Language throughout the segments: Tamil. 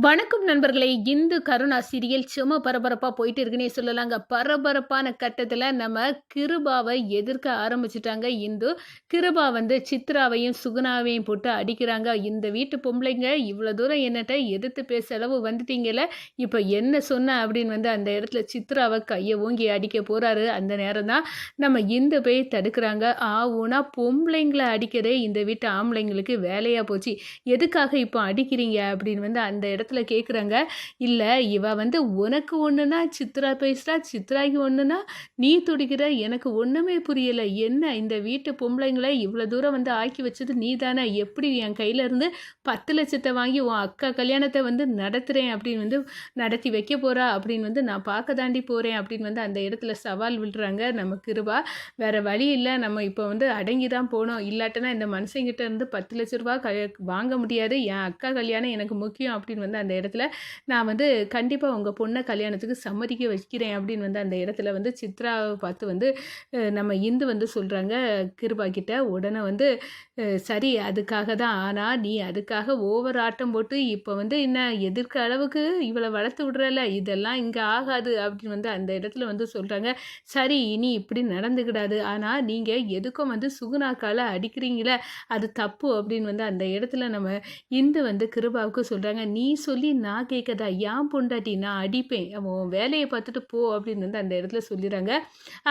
வணக்கம் நண்பர்களே. இந்து கருணா சீரியல் சும்மா பரபரப்பாக போயிட்டு இருக்குன்னே சொல்லலாங்க. பரபரப்பான கட்டத்தில் நம்ம கிருபாவை எதிர்க்க ஆரம்பிச்சிட்டாங்க இந்து. கிருபா வந்து சித்ராவையும் சுகுணாவையும் போட்டு அடிக்கிறாங்க. இந்த வீட்டு பொம்பளைங்க இவ்வளோ தூரம் என்னட்ட எதிர்த்து பேச அளவு வந்துட்டீங்கல்ல. இப்போ என்ன சொன்ன அப்படின்னு வந்து அந்த இடத்துல சித்ராவை கையை ஓங்கி அடிக்க போகிறாரு அந்த நேரம் தான் நம்ம இந்து போய் தடுக்கிறாங்க. ஆவுனா பொம்பளைங்களை அடிக்கிறதே இந்த வீட்டு ஆம்பளைங்களுக்கு வேலையாக போச்சு. எதுக்காக இப்போ அடிக்கிறீங்க அப்படின்னு வந்து அந்த இடத்துல இடத்துல கேட்குறாங்க இல்லை இவ வந்து உனக்கு ஒன்றுனா சித்ரா பேசுகிறா சித்ராக்கு ஒன்றுனா நீ துடிக்கிற எனக்கு ஒன்றுமே புரியலை. என்ன இந்த வீட்டு பொம்பளைங்களை இவ்வளோ தூரம் வந்து ஆக்கி வச்சது நீ தானே எப்படி என் கையிலேருந்து பத்து லட்சத்தை வாங்கி உன் அக்கா கல்யாணத்தை வந்து நடத்துகிறேன் அப்படின்னு வந்து நடத்தி வைக்க போகிறா அப்படின்னு வந்து நான் பார்க்க தாண்டி போகிறேன் அப்படின்னு வந்து அந்த இடத்துல சவால் விடுறாங்க நம்ம கிருபா. வேறு வழி இல்லை. நம்ம இப்போ வந்து அடங்கி தான் போனோம். இல்லாட்டினா இந்த மனுஷங்கிட்ட இருந்து பத்து லட்ச ரூபா க வாங்க முடியாது. என் அக்கா கல்யாணம் எனக்கு முக்கியம் அப்படின்னு வந்து அந்த இடத்துல நான் வந்து கண்டிப்பாக உங்கள் பொண்ணை கல்யாணத்துக்கு சம்மதிக்க வைக்கிறேன் அப்படின்னு வந்து அந்த இடத்துல வந்து சித்ராவை பார்த்து வந்து நம்ம இந்து வந்து சொல்கிறாங்க கிருபா கிட்ட உடனே வந்து சரி அதுக்காக தான். ஆனால் நீ அதுக்காக ஓவர் ஆட்டம் போட்டு இப்போ வந்து என்ன எதிர்க்க அளவுக்கு இவளை வளர்த்து விடுறல இதெல்லாம் இங்கே ஆகாது அப்படின்னு வந்து அந்த இடத்துல வந்து சொல்கிறாங்க சரி இனி இப்படி நடந்துக்கிடாது. ஆனால் நீங்கள் எதுக்கும் வந்து சுகுணாக்கால் அடிக்கிறீங்களே அது தப்பு அப்படின்னு வந்து அந்த இடத்துல நம்ம இந்து வந்து கிருபாவுக்கு சொல்கிறாங்க நீ சொல்லி நான் கேட்கதா ஏன் பொண்டாட்டி நான் அடிப்பேன். அவன் வேலையை பார்த்துட்டு போ அப்படின்னு வந்து அந்த இடத்துல சொல்லிடுறாங்க.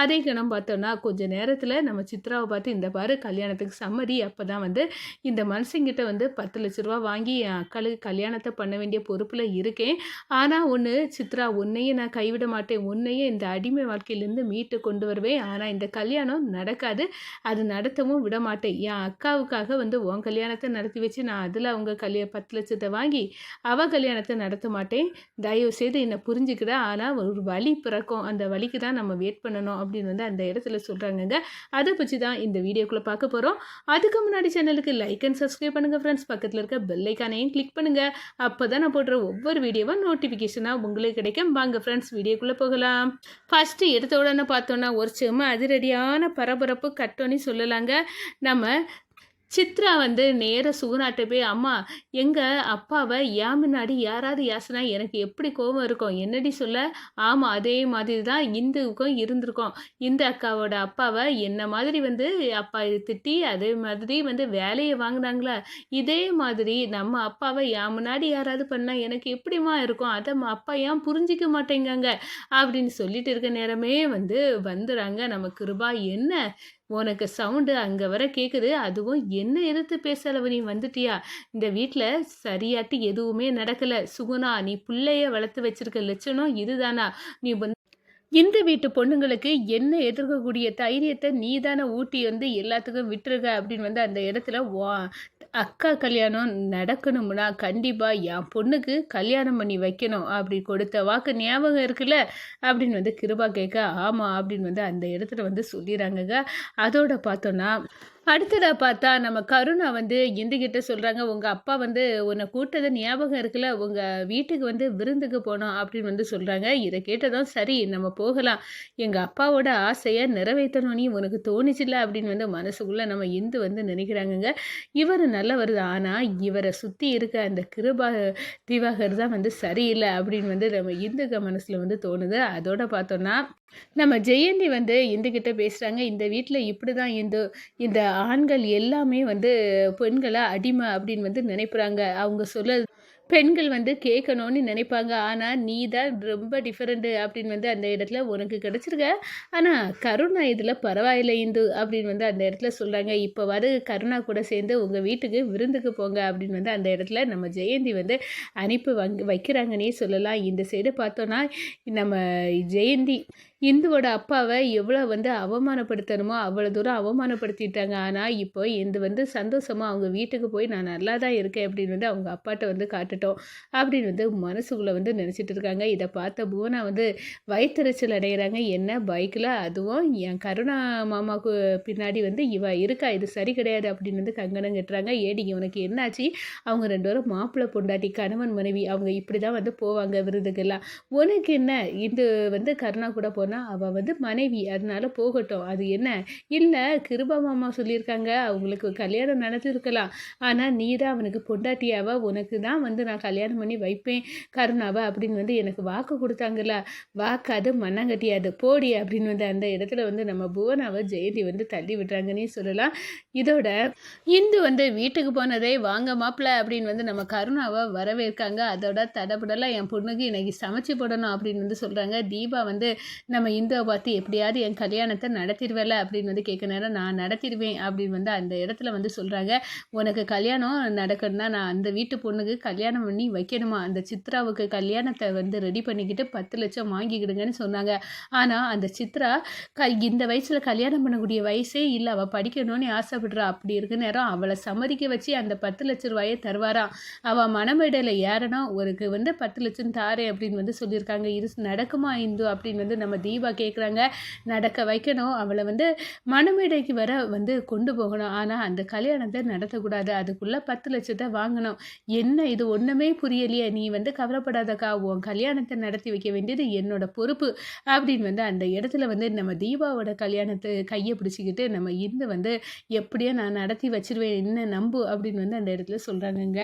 அதே கணம் பார்த்தோன்னா கொஞ்ச நேரத்தில் நம்ம சித்ராவை பார்த்து இந்த பாரு கல்யாணத்துக்கு சம்மதி. அப்போ தான் வந்து இந்த மனுஷங்கிட்ட வந்து பத்து லட்ச ரூபா வாங்கி என் அக்காளுக்கு கல்யாணத்தை பண்ண வேண்டிய பொறுப்பில் இருக்கேன். ஆனால் ஒன்று சித்ரா உன்னையே நான் கைவிட மாட்டேன். உன்னையே இந்த அடிமை வாழ்க்கையிலேருந்து மீட்டு கொண்டு வருவேன். ஆனால் இந்த கல்யாணம் நடக்காது. அது நடத்தவும் விட மாட்டேன். என் அக்காவுக்காக வந்து உன் கல்யாணத்தை நடத்தி வச்சு நான் அதில் அவங்க கல்யா பத்து லட்சத்தை வாங்கி அவ கல்யாணத்தை நடத்த மாட்டேன். தயவு செய்து என்னை புரிஞ்சுக்கிட. ஆனால் ஒரு வழி பிறக்கும். அந்த வழிக்கு தான் நம்ம வெயிட் பண்ணணும் அப்படின்னு வந்து அந்த இடத்துல சொல்கிறாங்கங்க அதை பற்றி தான் இந்த வீடியோக்குள்ளே பார்க்க போகிறோம் அதுக்கு முன்னாடி சேனலுக்கு லைக் அண்ட் சப்ஸ்கிரைப் பண்ணுங்கள் ஃப்ரெண்ட்ஸ் பக்கத்தில் இருக்க பெல்லைக்கானையும் கிளிக் பண்ணுங்கள் அப்போ தான் நான் போடுற ஒவ்வொரு வீடியோவும் நோட்டிஃபிகேஷனாக உங்களுக்கு கிடைக்கும். வாங்க ஃப்ரெண்ட்ஸ் வீடியோக்குள்ளே போகலாம். ஃபஸ்ட்டு எடுத்த உடனே பார்த்தோன்னா ஒரு செம்ம அதிரடியான பரபரப்பு கட்டோன்னு சொல்லலாங்க. நம்ம சித்ரா வந்து நேர சுகுணாட்ட போய் அம்மா எங்கள் அப்பாவை ஏன் முன்னாடி யாராவது யாசினா எனக்கு எப்படி கோபம் இருக்கும்? என்னடி சொல்ல? ஆமாம் அதே மாதிரி தான் இந்துவுக்கும் இருந்திருக்கும். இந்த அக்காவோட அப்பாவை என்ன மாதிரி வந்து அப்பா திட்டி அதே மாதிரி வந்து வேலையை வாங்கினாங்களா? இதே மாதிரி நம்ம அப்பாவை ஏன் முன்னாடி யாராவது பண்ணால் எனக்கு எப்படிம்மா இருக்கும்? அதை ம- அப்பா ஏன் புரிஞ்சிக்க மாட்டேங்காங்க? அப்படின்னு சொல்லிட்டு இருக்க நேரமே வந்து வந்துடுறாங்க. நம்ம கிருபா என்ன? உனக்கு சவுண்டு அங்கே வர கேட்குது அதுவும் என்ன எதிர்த்து பேசலவு நீ வந்துட்டியா? இந்த வீட்டில் சரியாட்டி எதுவுமே நடக்கலை. சுகுணா நீ பிள்ளைய வளர்த்து வச்சிருக்க லட்சணம் இதுதானா? நீ வந்து இந்த வீட்டு பொண்ணுங்களுக்கு என்ன எதிர்க்கக்கூடிய தைரியத்தை நீ தானே ஊட்டி வந்து எல்லாத்துக்கும் விட்டுருக்க அப்படின்னு வந்து அந்த இடத்துல வா அக்கா கல்யாணம் நடக்கணும்னா கண்டிப்பாக என் பொண்ணுக்கு கல்யாணம் பண்ணி வைக்கணும் அப்படி கொடுத்த வாக்கு ஞாபகம் இருக்குல்ல? அப்படின்னு வந்து கிருபா கேட்க ஆமாம் அப்படின்னு வந்து அந்த இடத்துல வந்து சொல்லிடுறாங்கங்க. அதோட பார்த்தோன்னா அடுத்ததாக பார்த்தா நம்ம கருணா வந்து இந்துக்கிட்ட சொல்கிறாங்க உங்கள் அப்பா வந்து உன்னை கூட்டது ஞாபகம் இருக்குல்ல உங்கள் வீட்டுக்கு வந்து விருந்துக்கு போனோம் அப்படின்னு வந்து சொல்கிறாங்க இதை கேட்டதும் சரி நம்ம போகலாம். எங்கள் அப்பாவோட ஆசையை நிறைவேற்றணும்னு உனக்கு தோணுச்சுல்ல அப்படின்னு வந்து மனசுக்குள்ளே நம்ம இந்து வந்து நினைக்கிறாங்கங்க. இவர் நல்லவர் தான் ஆனால் இவரை சுற்றி இருக்க அந்த கிருபா திவாகர் தான் வந்து சரியில்லை அப்படின்னு வந்து நம்ம இந்துக்க மனசில் வந்து தோணுது. அதோட பார்த்தோன்னா நம்ம ஜெயந்தி வந்து இந்துக்கிட்ட பேசுகிறாங்க இந்த வீட்டில் இப்படி தான் இந்து இந்த ஆண்கள் எல்லாமே வந்து பெண்களை அடிமை அப்படின்னு வந்து நினைப்புறாங்க. அவங்க சொல்ல பெண்கள் வந்து கேட்கணும்னு நினைப்பாங்க. ஆனால் நீ தான் ரொம்ப டிஃப்ரெண்ட்டு அப்படின்னு வந்து அந்த இடத்துல உனக்கு கிடச்சிருக்க. ஆனால் கருணா இதில் பரவாயில்லை இந்து அப்படின்னு வந்து அந்த இடத்துல சொல்கிறாங்க இப்போ வர கருணா கூட சேர்ந்து உங்கள் வீட்டுக்கு விருந்துக்கு போங்க அப்படின்னு வந்து அந்த இடத்துல நம்ம ஜெயந்தி வந்து அனுப்பி வங் வைக்கிறாங்கன்னே சொல்லலாம். இந்த சைடு பார்த்தோன்னா நம்ம ஜெயந்தி இந்துவோட அப்பாவை எவ்வளோ வந்து அவமானப்படுத்தணுமோ அவ்வளோ தூரம் அவமானப்படுத்திட்டாங்க. ஆனால் இப்போ இது வந்து சந்தோஷமாக அவங்க வீட்டுக்கு போய் நான் நல்லா தான் இருக்கேன் அப்படின்னு வந்து அவங்க அப்பாட்ட வந்து இருக்கட்டும் அப்படின்னு வந்து மனசுக்குள்ளே வந்து நினச்சிட்டு இருக்காங்க. இதை பார்த்த புவனா வந்து வயிற்றுச்சல் அடைகிறாங்க என்ன? பைக்கில். அதுவும் என் கருணா மாமாவுக்கு பின்னாடி வந்து இவ இருக்கா? இது சரி கிடையாது அப்படின்னு வந்து கங்கணம் கட்டுறாங்க. ஏடி உனக்கு என்னாச்சு? அவங்க ரெண்டு பேரும் மாப்பிள்ளை பொண்டாட்டி கணவன் மனைவி அவங்க இப்படி தான் வந்து போவாங்க விருதுக்கெல்லாம் உனக்கு என்ன? இது வந்து கருணா கூட போனால் அவள் வந்து மனைவி. அதனால போகட்டும். அது என்ன? இல்லை கிருபா மாமா சொல்லியிருக்காங்க. அவங்களுக்கு கல்யாணம் நடந்திருக்கலாம். ஆனால் நீ தான் அவனுக்கு பொண்டாட்டியாவா. உனக்கு தான் வந்து நான் கல்யாணம் பண்ணி வைப்பேன். கருணாவை அப்படின்னு வந்து எனக்கு வாக்கு கொடுத்தாங்கல்ல. வாக்காது மண்ணாங்கட்டியாது போடி அப்படின்னு வந்து அந்த இடத்துல வந்து நம்ம புவனாவை ஜெயந்தி வந்து தள்ளி விடுறாங்கன்னே சொல்லலாம். இதோட இந்து வந்து வீட்டுக்கு போனதே வாங்க மாப்பிள்ள அப்படின்னு வந்து நம்ம கருணாவை வரவேற்காங்க. அதோட தடபுடலாம் என் பொண்ணுக்கு இன்னைக்கு சமைச்சு போடணும் அப்படின்னு வந்து சொல்கிறாங்க தீபா வந்து நம்ம இந்துவை பார்த்து எப்படியாவது என் கல்யாணத்தை நடத்திடுவேல அப்படின்னு வந்து கேட்க நேரம் நான் நடத்திடுவேன் அப்படின்னு வந்து அந்த இடத்துல வந்து சொல்கிறாங்க உனக்கு கல்யாணம் நடக்கணும்னா நான் அந்த வீட்டு பொண்ணுக்கு கல்யாணம் கல்யாணம் பண்ணி வைக்கணுமா? அந்த சித்ராவுக்கு கல்யாணத்தை வந்து ரெடி பண்ணிக்கிட்டு பத்து லட்சம் வாங்கிக்கிடுங்கன்னு சொன்னாங்க. ஆனால் அந்த சித்ரா க இந்த வயசில் கல்யாணம் பண்ணக்கூடிய வயசே இல்லை. அவள் படிக்கணும்னு ஆசைப்படுறா. அப்படி இருக்க நேரம் அவளை சம்மதிக்க வச்சு அந்த பத்து லட்ச ரூபாயை தருவாராம் அவள் மனமேடையில் ஏறனா ஒருக்கு வந்து பத்து லட்சம் தாரே அப்படின்னு வந்து சொல்லியிருக்காங்க. இது நடக்குமா இந்து? அப்படின்னு வந்து நம்ம தீபா கேட்குறாங்க நடக்க வைக்கணும். அவளை வந்து மனமேடைக்கு வர வந்து கொண்டு போகணும். ஆனால் அந்த கல்யாணத்தை நடத்தக்கூடாது. அதுக்குள்ளே பத்து லட்சத்தை வாங்கணும். என்ன இது? ஒன்று ஒன்றுமே புரியலையே. நீ வந்து கவலைப்படாதக்கா. உன் கல்யாணத்தை நடத்தி வைக்க வேண்டியது என்னோட பொறுப்பு. அப்படின்னு வந்து அந்த இடத்துல வந்து நம்ம தீபாவோட கல்யாணத்தை கையை பிடிச்சிக்கிட்டு நம்ம இந்து வந்து எப்படியோ நான் நடத்தி வச்சிருவேன். என்ன நம்பு? அப்படின்னு வந்து அந்த இடத்துல சொல்கிறாங்கங்க